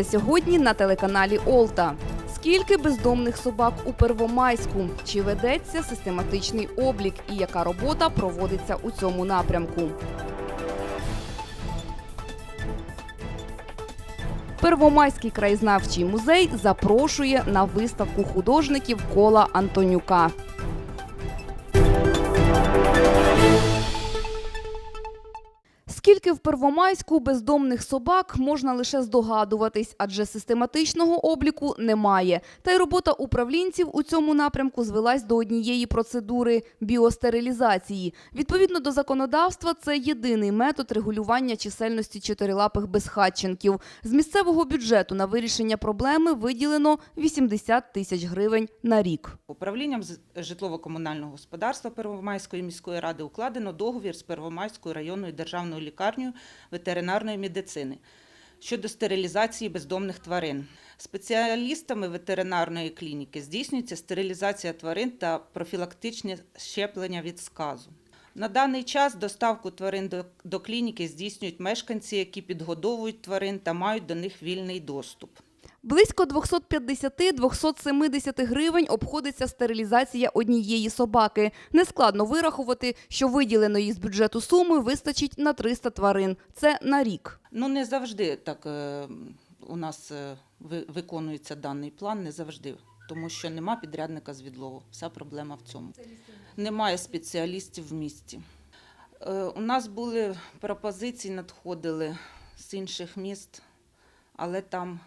Дивіться сьогодні на телеканалі Олта. Скільки бездомних собак у Первомайську? Чи ведеться систематичний облік і яка робота проводиться у цьому напрямку? Первомайський краєзнавчий музей запрошує на виставку художників кола Антонюка. Скільки в Первомайську бездомних собак можна лише здогадуватись, адже систематичного обліку немає. Та й робота управлінців у цьому напрямку звелась до однієї процедури біостерилізації. Відповідно до законодавства, це єдиний метод регулювання чисельності чотирилапих безхатченків. З місцевого бюджету на вирішення проблеми виділено 80 тисяч гривень на рік. Управлінням житлово-комунального господарства Первомайської міської ради укладено договір з Первомайською районною державною лікарнею ветеринарної медицини щодо стерилізації бездомних тварин. Спеціалістами ветеринарної клініки здійснюється стерилізація тварин та профілактичне щеплення від сказу. На даний час доставку тварин до клініки здійснюють мешканці, які підгодовують тварин та мають до них вільний доступ. Близько 250-270 гривень обходиться стерилізація однієї собаки. Нескладно вирахувати, що виділеної з бюджету суми вистачить на 300 тварин. Це на рік. Ну, не завжди так е, у нас е, виконується даний план, не завжди. Тому що нема підрядника з відлову. Вся проблема в цьому. Немає спеціалістів в місті. Е, У нас були пропозиції, надходили з інших міст, але там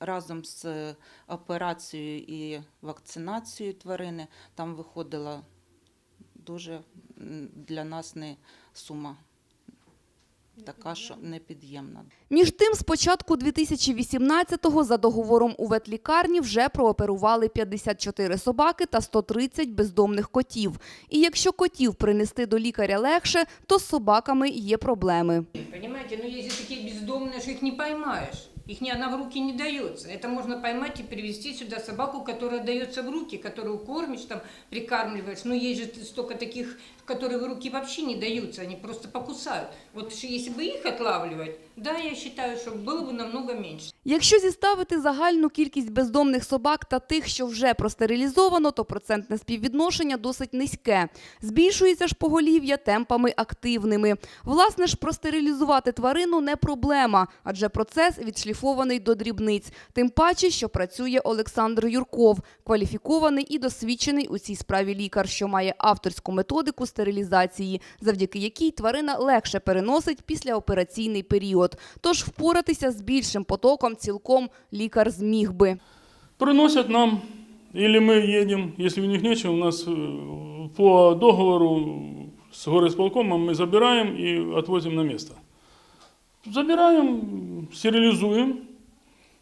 разом з е, операцією і вакцинацією тварини там виходила дуже для нас не сума така, що непід'ємна. Між тим, з початку 2018-го за договором у ветлікарні вже прооперували 54 собаки та 130 бездомних котів. І якщо котів принести до лікаря легше, то з собаками є проблеми. Понимаете, но есть же такие бездомные, что их не поймаешь. Их ни одна в руки не дается. Это можно поймать и привезти сюда собаку, которая дается в руки, которую кормишь, там, прикармливаешь. Но есть же столько таких, которые в руки вообще не даются, они просто покусают. Вот ш- если бы их отлавливать, да, я считаю, что было бы намного меньше. Якщо зіставити загальну кількість бездомних собак та тих, що вже простерилізовано, то процентне співвідношення досить низьке. Збільшується ж поголів'я темпами активними. Власне ж, простерилізувати тварину не проблема, адже процес відшліфований до дрібниць. Тим паче, що працює Олександр Юрков, кваліфікований і досвідчений у цій справі лікар, що має авторську методику стерилізації, завдяки якій тварина легше переносить післяопераційний період Тож впоратися з більшим потоком цілком лікар зміг би. Приносят нам, или мы едем, если у них нечего, у нас э, по договору с горисполкомом мы забираем и отвозим на место. Забираем, стерилизуем.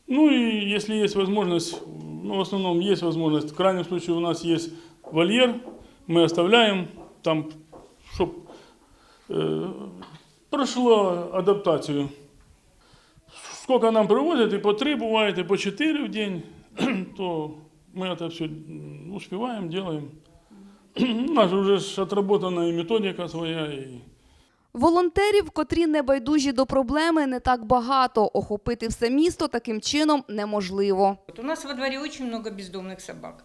Ну и если есть возможность, ну в основном есть возможность, в крайнем случае у нас есть вольер, мы оставляем там, чтобы прошло адаптацию. Сколько нам привозят, и по три бывает, и по четыре в день, то мы это все успеваем, делаем. У нас уже ж отработана и методика своя, и Волонтерів, котрі не байдужі до проблеми, не так багато. Охопити все місто таким чином неможливо. Вот у нас во дворе очень много бездомных собак.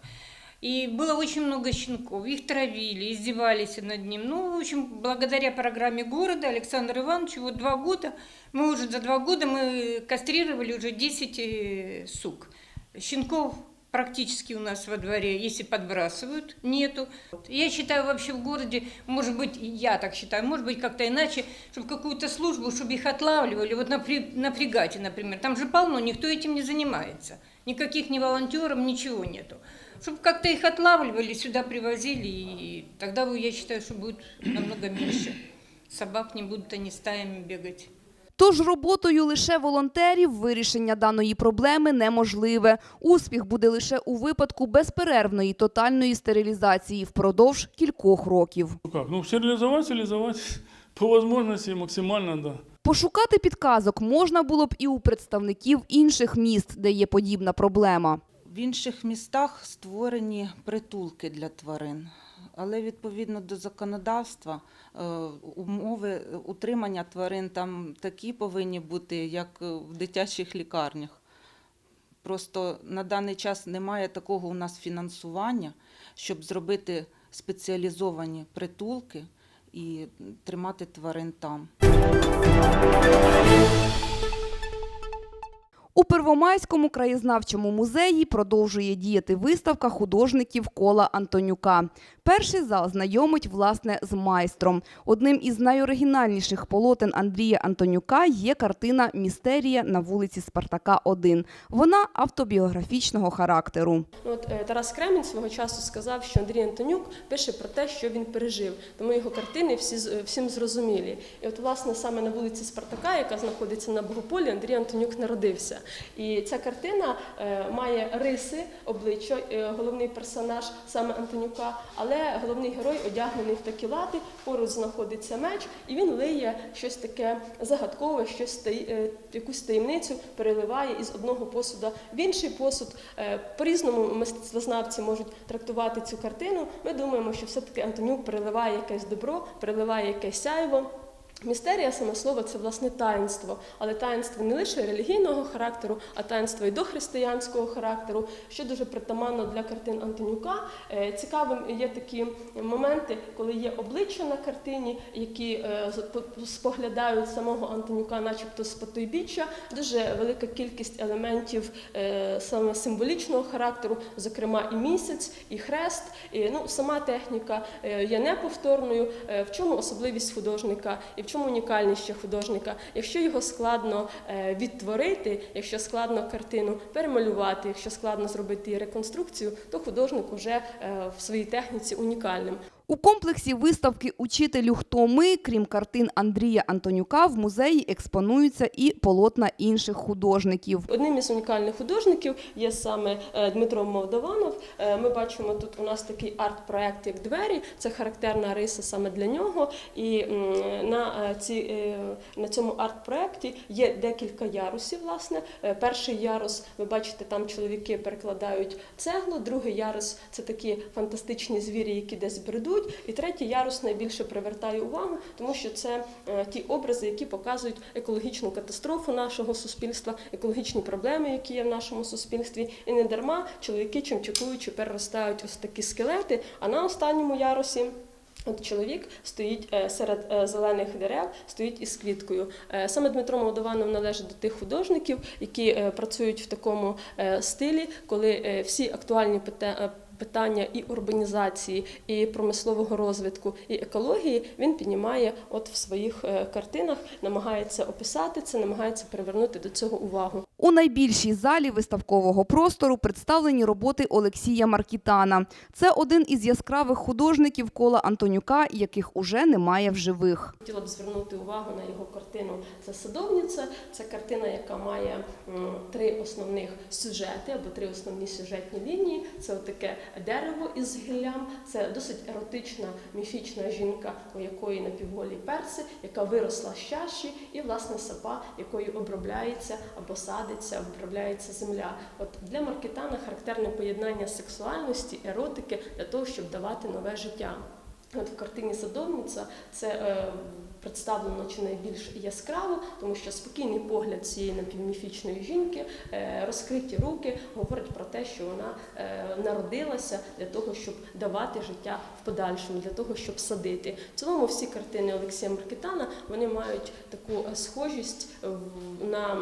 И было очень много щенков. Их травили, издевались над ним. Ну, в общем, благодаря программе города Александра Ивановича, вот два года, мы уже за два года мы кастрировали уже 10 э, сук. Щенков практически у нас во дворе, если подбрасывают, нету. Я считаю, вообще в городе, может быть, я так считаю, может быть, как-то иначе, чтобы какую-то службу, чтобы их отлавливали, вот на, при- на фрегате, например. Там же полно, никто этим не занимается. Никаких ни волонтеров, ничего нету. Чтобы как-то их отлавливали, сюда привозили, и тогда, я считаю, что будет намного меньше. Собак не будут они стаями бегать. Тож роботою лише волонтерів вирішення даної проблеми неможливе. Успіх буде лише у випадку безперервної тотальної стерилізації впродовж кількох років. ну как, ну стерилизовать, стерилизовать по возможности максимально, да. Пошукати підказок можна було б і у представників інших міст, де є подібна проблема. В інших містах створені притулки для тварин. але відповідно до законодавства е, умови утримання тварин там такі повинні бути, як е, в дитячих лікарнях. Просто на даний час немає такого у нас фінансування, щоб зробити спеціалізовані притулки і тримати тварин там. У Первомайському краєзнавчому музеї продовжує діяти виставка художників кола Антонюка. Перший зал знайомить власне з майстром. Одним із найоригінальніших полотен Андрія Антонюка є картина Містерія на вулиці Спартака 1. Вона автобіографічного характеру. От е, Тарас Кремінь свого часу сказав, що Андрій Антонюк пише про те, що він пережив, тому його картини всі е, всім зрозумілі. І от власне саме на вулиці Спартака, яка знаходиться на Богополі, Андрій Антонюк народився. І ця картина е, має риси обличчя, головний персонаж саме Антонюка, але головний герой одягнений в такі лати, поруч знаходиться меч, і він лиє щось таке загадкове, щось е, якусь таємницю переливає із одного посуда в інший посуд. Е, По-різному мистецтвознавці можуть трактувати цю картину. Ми думаємо, що все-таки Антонюк переливає якесь добро, переливає якесь сяйво. Містерія, саме слово, це власне таїнство, але таїнство не лише релігійного характеру, а таїнство і дохристиянського характеру, що дуже притаманно для картин Антонюка. Е, Цікавим є такі моменти, коли є обличчя на картині, які е, споглядають самого Антонюка, начебто з потойбіччя. Дуже велика кількість елементів е, саме символічного характеру, зокрема і місяць, і хрест. І, ну, сама техніка є неповторною. В чому особливість художника і в чому унікальність художника? Якщо його складно е, відтворити, якщо складно картину перемалювати, якщо складно зробити реконструкцію, то художник уже е, в своїй техніці унікальним. У комплексі виставки Учителю хто ми, крім картин Андрія Антонюка, в музеї експонуються і полотна інших художників. Одним із унікальних художників є саме е, Дмитро Молдованов. Е, Ми бачимо тут у нас такий арт-проект, як двері. Це характерна риса саме для нього. І на, е, ці, на цьому арт-проекті є декілька ярусів. Власне, перший ярус, ви бачите, там чоловіки перекладають цеглу. Другий ярус це такі фантастичні звірі, які десь бредуть. І третій ярус найбільше привертає увагу, тому що це е, ті образи, які показують екологічну катастрофу нашого суспільства, екологічні проблеми, які є в нашому суспільстві. І не дарма чоловіки, чимчикуючи, переростають ось такі скелети. А на останньому ярусі. От чоловік стоїть е, серед е, зелених дерев, стоїть із квіткою. Саме Дмитро Молдованов належить до тих художників, які працюють в такому стилі, коли всі актуальні пита- е, питання і урбанізації, і промислового розвитку, і екології він піднімає от в своїх е, картинах, намагається описати це, намагається привернути до цього увагу. У найбільшій залі виставкового простору представлені роботи Олексія Маркітана. Це один із яскравих художників кола Антонюка, яких уже немає в живих. Хотіла б звернути увагу на його картину Це садовниця. Це картина, яка має три основних сюжети або три основні сюжетні лінії. Це таке дерево із гіллям. Це досить еротична міфічна жінка, у якої напівголі перси, яка виросла з чаші, і власне сапа, якою обробляється або садиться, обробляється земля. От для Маркітана характерне поєднання сексуальності, еротики для того, щоб давати нове життя. От в картині Садовниця це е, представлено чи найбільш яскраво, тому що спокійний погляд цієї напівміфічної жінки, е, розкриті руки говорять про те, що вона е, народилася для того, щоб давати життя в подальшому, для того, щоб садити. В цілому всі картини Олексія Маркітана вони мають таку е, схожість в- на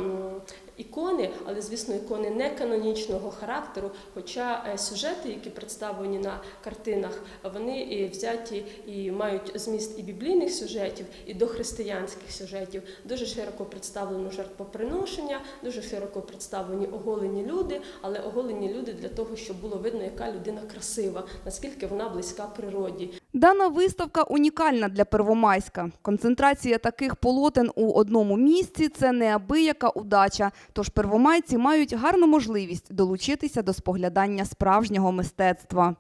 ікони, але звісно, ікони не канонічного характеру. Хоча е, сюжети, які представлені на картинах, вони і взяті і мають зміст і біблійних сюжетів, і дохристиянських сюжетів. Дуже широко представлено жертвоприношення, дуже широко представлені оголені люди, але оголені люди для того, щоб було видно, яка людина красива, наскільки вона близька природі. Дана виставка унікальна для Первомайська. Концентрація таких полотен у одному місці – це неабияка удача. Тож первомайці мають гарну можливість долучитися до споглядання справжнього мистецтва.